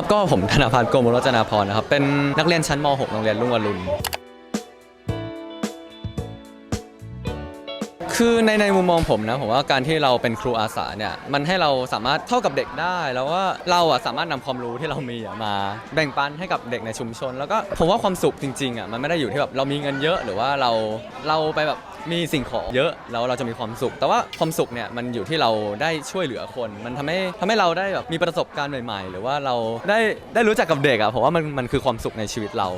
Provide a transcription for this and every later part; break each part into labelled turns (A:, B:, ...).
A: ครับก็ผมธนภัทรโกมลรจนาพรนะครับเป็นนักเรียนชั้นม .6 โรงเรียนรุ่งอรุณ คือในในมุมมองผมนะผมว่าการที่เราเป็นครูอาสาเนี่ยมันให้เราสามารถเท่ากับเด็กได้ แล้วว่าเราอะสามารถนำความรู้ที่เรามีอะมาแบ่งปันให้กับเด็กในชุมชน แล้วก็ผมว่าความสุขจริงๆอะมันไม่ได้อยู่ที่แบบเรามีเงินเยอะหรือว่าเราเราไปแบบมีสิ่งของเยอะแล้วเราจะมีความสุข แต่ว่าความสุขเนี่ยมันอยู่ที่เราได้ช่วยเหลือคน มันทำให้ทำให้เราได้แบบมีประสบการณ์ใหม่ ๆ หรือว่าเราได้ได้รู้จักกับเด็กอะผมว่ามันมันคือความสุขในชีวิตเรา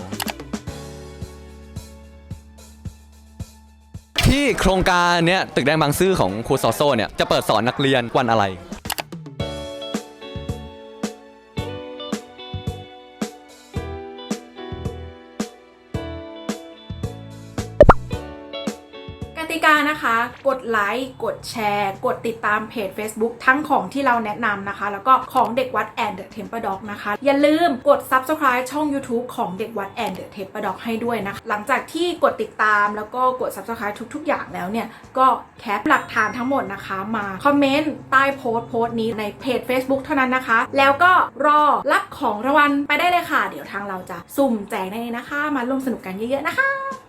A: ที่โครงการเนี้ยตึกแดงบางซื่อของครูซอโซเนี่ยจะเปิดสอนนักเรียนวันอะไร
B: ติกานะคะ กดไลค์กดแชร์ กดติดตามเพจ Facebook ทั้งของที่เราแนะนำนะคะ แล้วก็ของเด็กวัดแอนเดอะเทมเปอร์ด็อกนะคะ อย่าลืมกด Subscribe ช่อง YouTube ของเด็กวัดแอนเดอะเทมเปอร์ด็อกให้ด้วยนะคะ หลังจากที่กดติดตามแล้วก็กด Subscribe ทุก ๆ อย่างแล้วเนี่ย ก็แคปหลักฐานทั้งหมดนะคะมาคอมเมนต์ใต้โพสต์โพสต์นี้ในเพจ Facebook เท่านั้นนะคะ แล้วก็รอรับของรางวัลไปได้เลยค่ะ เดี๋ยวทางเราจะสุ่มแจกในนี้นะคะ มาร่วมสนุกกันเยอะๆนะคะ